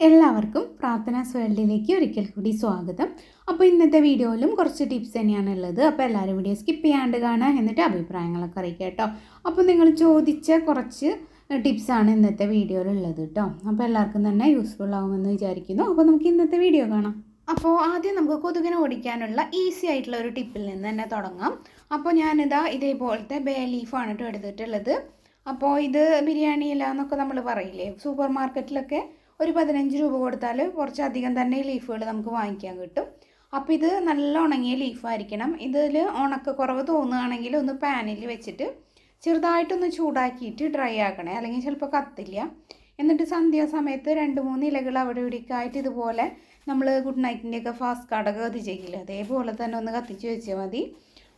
എല്ലാവർക്കും പ്രാർത്ഥനാസ് വേൾഡിലേക്ക് ഒരിക്കൽ കൂടി സ്വാഗതം. അപ്പോൾ ഇന്നത്തെ വീഡിയോയിലും കുറച്ച് ടിപ്സ് തന്നെയാണ് ഉള്ളത്. അപ്പോൾ എല്ലാവരും വീഡിയോ സ്കിപ്പ് ചെയ്യാണ്ട് കാണുക എന്നിട്ട് അഭിപ്രായങ്ങളൊക്കെ അറിയിക്കുക കേട്ടോ. അപ്പോൾ നിങ്ങൾ ചോദിച്ച കുറച്ച് ടിപ്സാണ് ഇന്നത്തെ വീഡിയോയിലുള്ളത് കേട്ടോ. അപ്പോൾ എല്ലാവർക്കും തന്നെ യൂസ്ഫുൾ ആകുമെന്ന് വിചാരിക്കുന്നു. അപ്പോൾ നമുക്ക് ഇന്നത്തെ വീഡിയോ കാണാം. അപ്പോൾ ആദ്യം നമുക്ക് കൊതുകിനെ ഓടിക്കാനുള്ള ഈസി ആയിട്ടുള്ള ഒരു ടിപ്പിൽ നിന്ന് തന്നെ തുടങ്ങാം. അപ്പോൾ ഞാനിതാ ഇതേപോലത്തെ ബേ ലീഫാണ് കേട്ടോ എടുത്തിട്ടുള്ളത്. അപ്പോൾ ഇത് ബിരിയാണി ഇല എന്നൊക്കെ നമ്മൾ പറയില്ലേ? സൂപ്പർ മാർക്കറ്റിലൊക്കെ ഒരു പതിനഞ്ച് രൂപ കൊടുത്താൽ കുറച്ചധികം തന്നെ ലീഫുകൾ നമുക്ക് വാങ്ങിക്കാൻ കിട്ടും. അപ്പോൾ ഇത് നല്ല ഉണങ്ങിയ ലീഫായിരിക്കണം ഇതിൽ ഉണക്കക്കുറവ് തോന്നുകയാണെങ്കിൽ ഒന്ന് പാനിൽ വെച്ചിട്ട് ചെറുതായിട്ടൊന്ന് ചൂടാക്കിയിട്ട് ഡ്രൈ ആക്കണേ. അല്ലെങ്കിൽ ചിലപ്പോൾ കത്തില്ല. എന്നിട്ട് സന്ധ്യാസമയത്ത് രണ്ട് മൂന്ന് ഇലകൾ അവിടെ ഇടിക്കായിട്ട് ഇതുപോലെ നമ്മൾ ഗുഡ് നൈറ്റിന്റെയൊക്കെ ഫാസ്റ്റ് കാർഡൊക്കെ കത്തിച്ചേക്കില്ല അതേപോലെ തന്നെ ഒന്ന് കത്തിച്ച് വെച്ചാൽ മതി.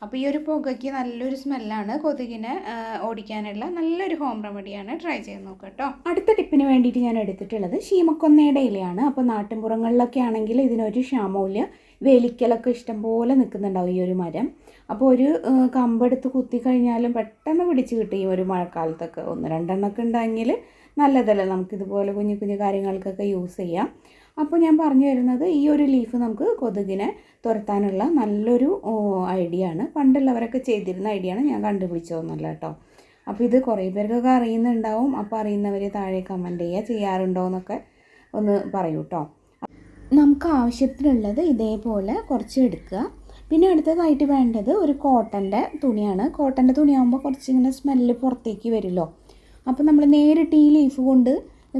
അപ്പോൾ ഈ ഒരു പുകയ്ക്ക് നല്ലൊരു സ്മെല്ലാണ് കൊതുകിനെ ഓടിക്കാനുള്ള നല്ലൊരു ഹോം റെമഡിയാണ് ട്രൈ ചെയ്ത് നോക്കുക കേട്ടോ. അടുത്ത ടിപ്പിന് വേണ്ടിയിട്ട് ഞാൻ എടുത്തിട്ടുള്ളത് ശീമക്കൊന്നയുടെ ഇലയാണ് അപ്പോൾ നാട്ടിൻപുറങ്ങളിലൊക്കെ ആണെങ്കിൽ ഇതിനൊരു ക്ഷാമമില്ല വേലിക്കലൊക്കെ ഇഷ്ടംപോലെ നിൽക്കുന്നുണ്ടാവും ഈ ഒരു മരം. അപ്പോൾ ഒരു കമ്പെടുത്ത് കുത്തി കഴിഞ്ഞാലും പെട്ടെന്ന് പിടിച്ച് കിട്ടും ഈ ഒരു മഴക്കാലത്തൊക്കെ. ഒന്ന് രണ്ടെണ്ണമൊക്കെ ഉണ്ടെങ്കിൽ നല്ലതല്ലേ. നമുക്കിതുപോലെ കുഞ്ഞു കുഞ്ഞു കാര്യങ്ങൾക്കൊക്കെ യൂസ് ചെയ്യാം. അപ്പോൾ ഞാൻ പറഞ്ഞു വരുന്നത് ഈ ഒരു ലീഫ് നമുക്ക് കൊതുകിനെ തുരത്താനുള്ള നല്ലൊരു ഐഡിയ ആണ്. പണ്ടുള്ളവരൊക്കെ ചെയ്തിരുന്ന ഐഡിയ ആണ്. ഞാൻ കണ്ടുപിടിച്ചതൊന്നുമല്ല കേട്ടോ. അപ്പോൾ ഇത് കുറേ പേർക്കൊക്കെ അറിയുന്നുണ്ടാവും. അപ്പോൾ അറിയുന്നവർ താഴെ കമന്റ് ചെയ്യുക ചെയ്യാറുണ്ടോ എന്നൊക്കെ ഒന്ന് പറയൂ കേട്ടോ നമുക്ക് ആവശ്യത്തിനുള്ളത് ഇതേപോലെ കുറച്ച് എടുക്കുക. പിന്നെ അടുത്തതായിട്ട് വേണ്ടത് ഒരു കോട്ടന്റെ തുണിയാണ്. കോട്ടന്റെ തുണിയാകുമ്പോൾ കുറച്ചിങ്ങനെ സ്മെല്ല് പുറത്തേക്ക് വരുമല്ലോ. അപ്പോൾ നമ്മൾ നേരിട്ട് ഈ ലീഫ് കൊണ്ട്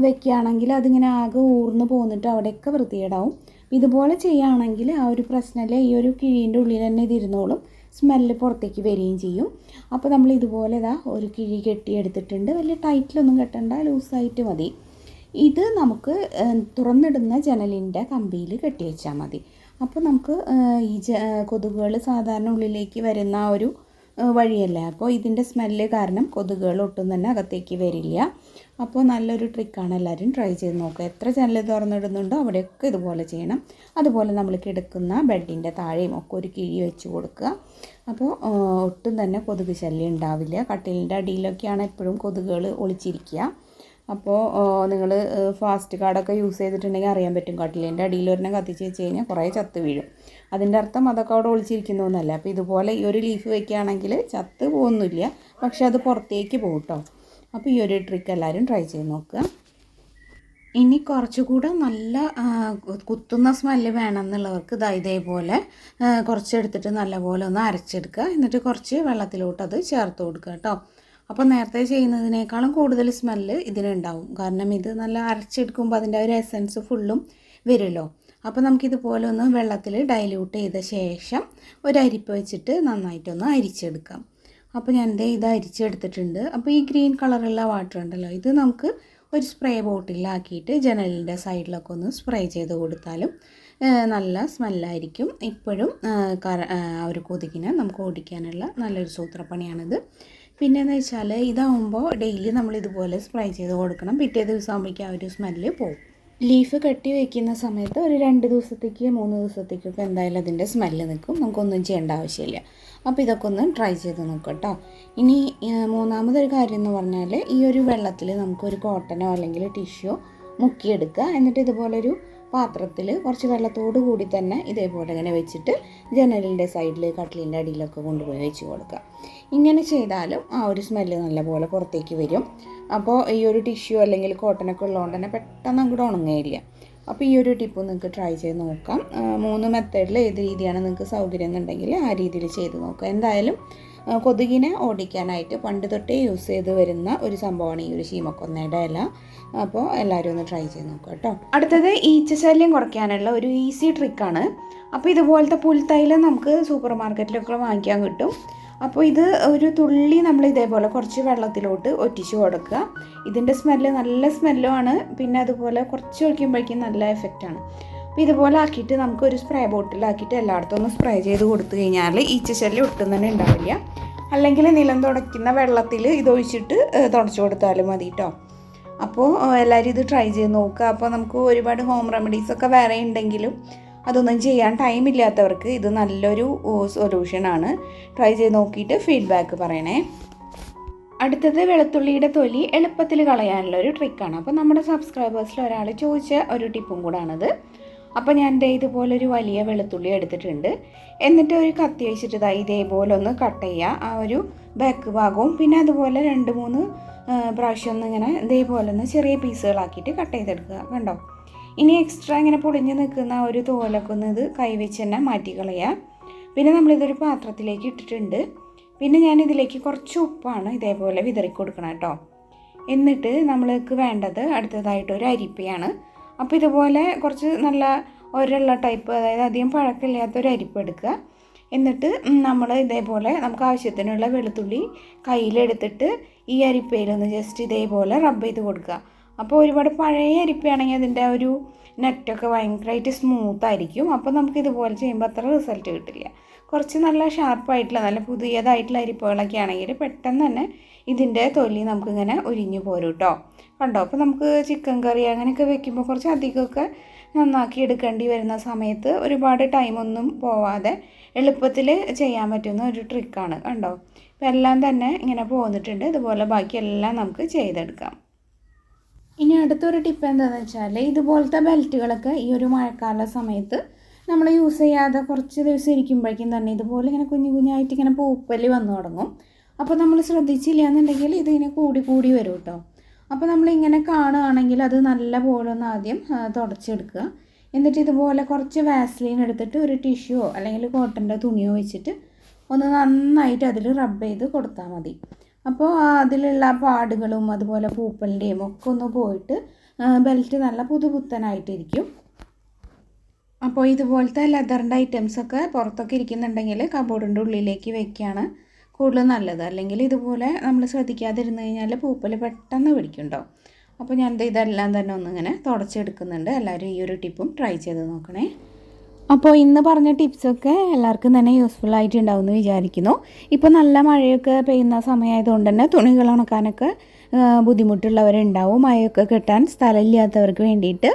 വെക്കുകയാണെങ്കിൽ അതിങ്ങനെ ആകെ ഊർന്ന് പോന്നിട്ട് അവിടെയൊക്കെ വൃത്തികേടാവും. ഇതുപോലെ ചെയ്യുകയാണെങ്കിൽ ആ ഒരു പ്രശ്നമില്ല. ഈ ഒരു കിഴീന്റെ ഉള്ളിൽ തന്നെ ഇതിരുന്നോളും സ്മെല്ല് പുറത്തേക്ക് വരികയും ചെയ്യും. അപ്പോൾ നമ്മൾ ഇതുപോലെ ഇതാ ഒരു കിഴി കെട്ടിയെടുത്തിട്ടുണ്ട്. വലിയ ടൈറ്റിലൊന്നും കെട്ടണ്ട ലൂസായിട്ട് മതി. ഇത് നമുക്ക് തുറന്നിടുന്ന ജനലിന്റെ കമ്പിയിൽ കെട്ടി വെച്ചാൽ മതി. അപ്പോൾ നമുക്ക് ഈ ജ കൊതുകുകൾ സാധാരണ ഉള്ളിലേക്ക് വരുന്ന ഒരു വഴിയല്ലേ? അപ്പോൾ ഇതിന്റെ സ്മെല്ല് കാരണം കൊതുകുകൾ ഒട്ടും തന്നെ അകത്തേക്ക് വരില്ല. അപ്പോൾ നല്ലൊരു ട്രിക്കാണ് എല്ലാവരും ട്രൈ ചെയ്ത് നോക്കുക എത്ര ജനൽ തുറന്നിടുന്നുണ്ടോ അവിടെയൊക്കെ ഇതുപോലെ ചെയ്യണം. അതുപോലെ നമ്മൾ കിടക്കുന്ന ബെഡിന്റെ താഴെയും ഒക്കെ ഒരു കിഴി വെച്ച് കൊടുക്കുക. അപ്പോൾ ഒട്ടും തന്നെ കൊതുക് ശല്യം ഉണ്ടാവില്ല. കട്ടിലിന്റെ അടിയിലൊക്കെയാണ് എപ്പോഴും കൊതുകുകൾ ഒളിച്ചിരിക്കുക. അപ്പോൾ നിങ്ങൾ ഫാസ്റ്റ് കാർഡൊക്കെ യൂസ് ചെയ്തിട്ടുണ്ടെങ്കിൽ അറിയാൻ പറ്റും. കട്ടിലിന്റെ അടിയിൽ ഒരെണ്ണം കത്തിച്ച് വെച്ച് കഴിഞ്ഞാൽ കുറേ ചത്ത് വീഴും. അതിന്റെ അർത്ഥം അതൊക്കെ അവിടെ ഒളിച്ചിരിക്കുന്നു എന്നല്ല. അപ്പോൾ ഇതുപോലെ ഈ ഒരു ലീഫ് വയ്ക്കുകയാണെങ്കിൽ ചത്ത് പോകുന്നില്ല. പക്ഷെ അത് പുറത്തേക്ക് പോകും കേട്ടോ. അപ്പോൾ ഈ ഒരു ട്രിക്ക് എല്ലാവരും ട്രൈ ചെയ്ത് നോക്കുക. ഇനി കുറച്ചുകൂടെ നല്ല കുത്തുന്ന സ്മെല്ല് വേണമെന്നുള്ളവർക്ക് ഇതാ ഇതേപോലെ കുറച്ചെടുത്തിട്ട് നല്ലപോലെ ഒന്ന് അരച്ചെടുക്കുക. എന്നിട്ട് കുറച്ച് വെള്ളത്തിലോട്ട് അത് ചേർത്ത് കൊടുക്കുക കേട്ടോ. അപ്പോൾ നേരത്തെ ചെയ്യുന്നതിനേക്കാളും കൂടുതൽ സ്മെല്ല് ഇതിനുണ്ടാവും. കാരണം ഇത് നല്ല അരച്ചെടുക്കുമ്പോൾ അതിന്റെ ഒരു എസൻസ് ഫുള്ളും വരുമല്ലോ. അപ്പോൾ നമുക്കിതുപോലെ ഒന്ന് വെള്ളത്തിൽ ഡൈല്യൂട്ട് ചെയ്ത ശേഷം ഒരു അരിപ്പ് വെച്ചിട്ട് നന്നായിട്ടൊന്ന് അരിച്ചെടുക്കാം. അപ്പോൾ ഞാൻ ദേ ഇത് അരിച്ചെടുത്തിട്ടുണ്ട്. അപ്പോൾ ഈ ഗ്രീൻ കളറുള്ള വാട്ടർ ഉണ്ടല്ലോ ഇത് നമുക്ക് ഒരു സ്പ്രേ ബോട്ടിലാക്കിയിട്ട് ജനലിന്റെ സൈഡിലൊക്കെ ഒന്ന് സ്പ്രേ ചെയ്ത് കൊടുത്താലും നല്ല സ്മെല്ലായിരിക്കും ഇപ്പോഴും കര ആ, ഒരു കൊതുകിനെ നമുക്ക് ഓടിക്കാനുള്ള നല്ലൊരു സൂത്രപ്പണിയാണിത്. പിന്നെയെന്ന് വെച്ചാൽ ഇതാവുമ്പോൾ ഡെയിലി നമ്മൾ ഇതുപോലെ സ്പ്രേ ചെയ്ത് കൊടുക്കണം. പിറ്റേ ദിവസം ആകുമ്പോഴേക്കും ആ ഒരു സ്മെല്ല് പോകും ലീഫ് കെട്ടി വയ്ക്കുന്ന സമയത്ത് ഒരു രണ്ട് ദിവസത്തേക്ക് മൂന്ന് ദിവസത്തേക്കൊക്കെ എന്തായാലും അതിന്റെ സ്മെല്ല് നിൽക്കും. നമുക്കൊന്നും ചെയ്യേണ്ട ആവശ്യമില്ല. അപ്പോൾ ഇതൊക്കെ ഒന്ന് ട്രൈ ചെയ്ത് നോക്കട്ടോ കേട്ടോ ഇനി മൂന്നാമതൊരു കാര്യം എന്ന് പറഞ്ഞാൽ ഈ ഒരു വെള്ളത്തിൽ നമുക്കൊരു കോട്ടനോ അല്ലെങ്കിൽ ടിഷ്യോ മുക്കിയെടുക്കുക. എന്നിട്ട് ഇതുപോലൊരു പാത്രത്തിൽ കുറച്ച് വെള്ളത്തോട് കൂടി തന്നെ ഇതേപോലെ ഇങ്ങനെ വെച്ചിട്ട് ജനലിന്റെ സൈഡിൽ കട്ടിലിന്റെ അടിയിലൊക്കെ കൊണ്ടുപോയി വെച്ച് കൊടുക്കുക. ഇങ്ങനെ ചെയ്താലും ആ ഒരു സ്മെല്ല് നല്ലപോലെ പുറത്തേക്ക് വരും. അപ്പോൾ ഈ ഒരു ടിഷ്യൂ അല്ലെങ്കിൽ കോട്ടനൊക്കെ ഉള്ളതുകൊണ്ട് തന്നെ പെട്ടെന്ന് അങ്ങോട്ട് ഉണങ്ങുകയില്ല അപ്പോൾ ഈ ഒരു ടിപ്പ് നിങ്ങൾക്ക് ട്രൈ ചെയ്ത് നോക്കാം. മൂന്ന് മെത്തേഡിൽ ഏത് രീതിയാണ് നിങ്ങൾക്ക് സൗകര്യം എന്നുണ്ടെങ്കിൽ ആ രീതിയിൽ ചെയ്ത് നോക്കുക. എന്തായാലും കൊതുകിനെ ഓടിക്കാനായിട്ട് പണ്ട് തൊട്ടേ യൂസ് ചെയ്ത് വരുന്ന ഒരു സംഭവമാണ് ഈ ഒരു ശീമക്കൊന്നയുടെ ഇല. അപ്പോൾ എല്ലാവരും ഒന്ന് ട്രൈ ചെയ്ത് നോക്കുക കേട്ടോ. അടുത്തത് ഈച്ച ശല്യം കുറയ്ക്കാനുള്ള ഒരു ഈസി ട്രിക്കാണ് അപ്പോൾ ഇതുപോലത്തെ പുൽത്തൈലം നമുക്ക് സൂപ്പർ മാർക്കറ്റിലൊക്കെ വാങ്ങിക്കാൻ കിട്ടും. അപ്പോൾ ഇത് ഒരു തുള്ളി നമ്മൾ ഇതേപോലെ കുറച്ച് വെള്ളത്തിലോട്ട് ഒറ്റിച്ച് കൊടുക്കുക. ഇതിന്റെ സ്മെല്ല് നല്ല സ്മെല്ലുമാണ് പിന്നെ അതുപോലെ കുറച്ച് വയ്ക്കുമ്പോഴേക്കും നല്ല എഫക്റ്റാണ് അപ്പോൾ ഇതുപോലെ ആക്കിയിട്ട് നമുക്ക് ഒരു സ്പ്രേ ബോട്ടിലാക്കിയിട്ട് എല്ലായിടത്തും ഒന്ന് സ്പ്രേ ചെയ്ത് കൊടുത്തു കഴിഞ്ഞാൽ ഈച്ചശല്യം ഒട്ടും തന്നെ ഉണ്ടാവില്ല. അല്ലെങ്കിൽ നിലം തുടയ്ക്കുന്ന വെള്ളത്തിൽ ഇതൊഴിച്ചിട്ട് തുടച്ചു കൊടുത്താലും മതി കേട്ടോ അപ്പോൾ എല്ലാവരും ഇത് ട്രൈ ചെയ്ത് നോക്കുക. അപ്പോൾ നമുക്ക് ഒരുപാട് ഹോം റെമഡീസ് ഒക്കെ വേറെ ഉണ്ടെങ്കിലും അതൊന്നും ചെയ്യാൻ ടൈം ഇല്ലാത്തവർക്ക് ഇത് നല്ലൊരു സൊല്യൂഷനാണ് ട്രൈ ചെയ്ത് നോക്കിയിട്ട് ഫീഡ്ബാക്ക് പറയണേ. അടുത്തത് വെളുത്തുള്ളിയുടെ തൊലി എളുപ്പത്തിൽ കളയാനുള്ള ഒരു ട്രിക്കാണ് അപ്പോൾ നമ്മുടെ സബ്സ്ക്രൈബേഴ്സിൽ ഒരാൾ ചോദിച്ച ഒരു ടിപ്പും കൂടാണത്. അപ്പോൾ ഞാൻ ദേ ഇതുപോലെ ഒരു വലിയ വെളുത്തുള്ളി എടുത്തിട്ടുണ്ട്. എന്നിട്ട് ഒരു കത്തി വെച്ചിട്ട് ഇതായി ഇതേപോലെ ഒന്ന് കട്ട് ചെയ്യുക ആ ഒരു ബാക്ക് ഭാഗവും പിന്നെ അതുപോലെ രണ്ട് മൂന്ന് പ്രാവശ്യം ഒന്ന് ഇങ്ങനെ ഇതേപോലെ ഒന്ന് ചെറിയ പീസുകളാക്കിയിട്ട് കട്ട് ചെയ്തെടുക്കുക. കണ്ടോ? ഇനി എക്സ്ട്രാ ഇങ്ങനെ പൊളിഞ്ഞ് നിൽക്കുന്ന ഒരു തോലൊക്കെ ഒന്ന് ഇത് കൈവച്ച് തന്നെ മാറ്റി കളയുക പിന്നെ നമ്മളിതൊരു പാത്രത്തിലേക്ക് ഇട്ടിട്ടുണ്ട്. പിന്നെ ഞാൻ ഇതിലേക്ക് കുറച്ച് ഉപ്പാണ് ഇതേപോലെ വിതറി കൊടുക്കണം കേട്ടോ. എന്നിട്ട് നമ്മൾക്ക് വേണ്ടത് അടുത്തതായിട്ട് ഒരു അരിപ്പയാണ്. അപ്പോൾ ഇതുപോലെ കുറച്ച് നല്ല ഒരള്ള ടൈപ്പ് അതായത് അധികം പഴക്കമില്ലാത്ത ഒരു അരിപ്പ് എടുക്കുക. എന്നിട്ട് നമ്മൾ ഇതേപോലെ നമുക്ക് ആവശ്യത്തിനുള്ള വെളുത്തുള്ളി കയ്യിലെടുത്തിട്ട് ഈ അരിപ്പയിലൊന്ന് ജസ്റ്റ് ഇതേപോലെ റബ്ബ് ചെയ്ത് കൊടുക്കുക. അപ്പോൾ ഒരുപാട് പഴയ അരിപ്പയാണെങ്കിൽ അതിന്റെ ഒരു നെറ്റൊക്കെ ഭയങ്കരമായിട്ട് സ്മൂത്ത് ആയിരിക്കും. അപ്പോൾ നമുക്ക് ഇതുപോലെ ചെയ്യുമ്പോൾ അത്ര റിസൾട്ട് കിട്ടില്ല. കുറച്ച് നല്ല ഷാർപ്പായിട്ടുള്ള നല്ല പുതിയതായിട്ടുള്ള അരിപ്പകളൊക്കെ ആണെങ്കിൽ പെട്ടെന്ന് തന്നെ ഇതിന്റെ തൊലി നമുക്കിങ്ങനെ ഉരിഞ്ഞു പോരും കേട്ടോ കണ്ടോ? അപ്പോൾ നമുക്ക് ചിക്കൻ കറി അങ്ങനെയൊക്കെ വെക്കുമ്പോൾ കുറച്ച് അധികമൊക്കെ നന്നാക്കി എടുക്കേണ്ടി വരുന്ന സമയത്ത് ഒരുപാട് ടൈമൊന്നും പോവാതെ എളുപ്പത്തിൽ ചെയ്യാൻ പറ്റുന്ന ഒരു ട്രിക്കാണ് കണ്ടോ? ഇപ്പം എല്ലാം തന്നെ ഇങ്ങനെ പോന്നിട്ടുണ്ട്. ഇതുപോലെ ബാക്കിയെല്ലാം നമുക്ക് ചെയ്തെടുക്കാം. ഇനി അടുത്തൊരു ടിപ്പ് എന്താണെന്ന് വെച്ചാൽ ഇതുപോലത്തെ ബെൽറ്റുകളൊക്കെ ഈ ഒരു മഴക്കാല സമയത്ത് നമ്മൾ യൂസ് ചെയ്യാതെ കുറച്ച് ദിവസം ഇരിക്കുമ്പോഴേക്കും തന്നെ ഇതുപോലെ ഇങ്ങനെ കുഞ്ഞു കുഞ്ഞായിട്ട് ഇങ്ങനെ പൂപ്പൽ വന്നു തുടങ്ങും. അപ്പോൾ നമ്മൾ ശ്രദ്ധിച്ചില്ല എന്നുണ്ടെങ്കിൽ ഇതിങ്ങനെ കൂടി കൂടി വരും കേട്ടോ അപ്പോൾ നമ്മളിങ്ങനെ കാണുകയാണെങ്കിൽ അത് നല്ല പോലെ ഒന്ന് ആദ്യം തുടച്ചെടുക്കുക. എന്നിട്ട് ഇതുപോലെ കുറച്ച് വാസ്ലീൻ എടുത്തിട്ട് ഒരു ടിഷ്യൂ അല്ലെങ്കിൽ കോട്ടന്റെ തുണിയോ വെച്ചിട്ട് ഒന്ന് നന്നായിട്ട് അതിൽ റബ്ബ് ചെയ്ത് കൊടുത്താൽ മതി. അപ്പോൾ അതിലുള്ള പാടുകളും അതുപോലെ പൂപ്പലിന്റെയും ഒക്കെ ഒന്ന് പോയിട്ട് ബെൽറ്റ് നല്ല പുതുപുത്തനായിട്ടിരിക്കും. അപ്പോൾ ഇതുപോലത്തെ ലെതറിന്റെ ഐറ്റംസൊക്കെ പുറത്തൊക്കെ ഇരിക്കുന്നുണ്ടെങ്കിൽ കബോർഡിന്റെ ഉള്ളിലേക്ക് വെക്കുകയാണ് കൂടുതൽ നല്ലത്. അല്ലെങ്കിൽ ഇതുപോലെ നമ്മൾ ശ്രദ്ധിക്കാതിരുന്ന് കഴിഞ്ഞാൽ പൂപ്പൽ പെട്ടെന്ന് പിടിക്കുന്നുണ്ടോ അപ്പോൾ ദേ ഇതെല്ലാം തന്നെ ഒന്നിങ്ങനെ തുടച്ചെടുക്കുന്നുണ്ട്. എല്ലാവരും ഈ ഒരു ടിപ്പും ട്രൈ ചെയ്ത് നോക്കണേ. അപ്പോൾ ഇന്ന് പറഞ്ഞ ടിപ്സൊക്കെ എല്ലാവർക്കും തന്നെ യൂസ്ഫുൾ ആയിട്ട് ആയിട്ടുണ്ടാവുമെന്ന് വിചാരിക്കുന്നു. ഇപ്പോൾ നല്ല മഴയൊക്കെ പെയ്യുന്ന സമയമായതുകൊണ്ട് തന്നെ തുണികൾ ഉണക്കാനൊക്കെ ബുദ്ധിമുട്ടുള്ളവരുണ്ടാവും. മഴയൊക്കെ കിട്ടാൻ സ്ഥലമില്ലാത്തവർക്ക് വേണ്ടിയിട്ട്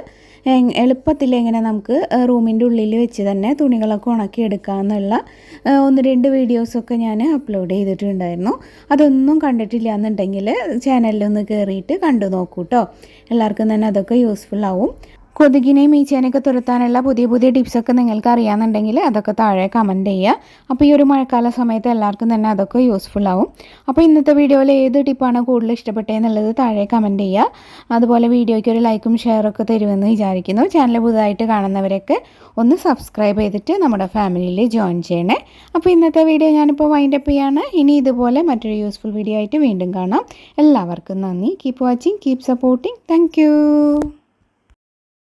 എളുപ്പത്തിൽ എങ്ങനെ നമുക്ക് റൂമിന്റെ ഉള്ളിൽ വെച്ച് തന്നെ തുണികളൊക്കെ ഉണക്കി എടുക്കാമെന്നുള്ള ആ, ഒന്ന് രണ്ട് വീഡിയോസൊക്കെ ഞാൻ അപ്ലോഡ് ചെയ്തിട്ടുണ്ടായിരുന്നു. അതൊന്നും കണ്ടിട്ടില്ല എന്നുണ്ടെങ്കിൽ ചാനലിലൊന്ന് കയറിയിട്ട് കണ്ടു നോക്കൂ കേട്ടോ എല്ലാവർക്കും തന്നെ അതൊക്കെ യൂസ്ഫുൾ ആവും. കൊതുകിനെയും ഈച്ചേനെയൊക്കെ തുരത്താനുള്ള പുതിയ പുതിയ ടിപ്സൊക്കെ നിങ്ങൾക്ക് അറിയാമെന്നുണ്ടെങ്കിൽ അതൊക്കെ താഴെ കമന്റ് ചെയ്യുക. അപ്പോൾ ഈ ഒരു മഴക്കാല സമയത്ത് എല്ലാവർക്കും തന്നെ അതൊക്കെ യൂസ്ഫുൾ ആവും. അപ്പോൾ ഇന്നത്തെ വീഡിയോയിൽ ഏത് ടിപ്പാണ് കൂടുതൽ ഇഷ്ടപ്പെട്ടതെന്നുള്ളത് താഴെ കമന്റ് ചെയ്യുക. അതുപോലെ വീഡിയോയ്ക്ക് ഒരു ലൈക്കും ഷെയറൊക്കെ തരുമെന്ന് വിചാരിക്കുന്നു. ചാനൽ പുതുതായിട്ട് കാണുന്നവരൊക്കെ ഒന്ന് സബ്സ്ക്രൈബ് ചെയ്തിട്ട് നമ്മുടെ ഫാമിലിയിൽ ജോയിൻ ചെയ്യണേ. അപ്പോൾ ഇന്നത്തെ വീഡിയോ ഞാനിപ്പോൾ വൈൻഡ് അപ്പ് ചെയ്യാണ്. ഇനി ഇതുപോലെ മറ്റൊരു യൂസ്ഫുൾ വീഡിയോ ആയിട്ട് വീണ്ടും കാണാം. എല്ലാവർക്കും നന്ദി. Keep watching keep supporting thank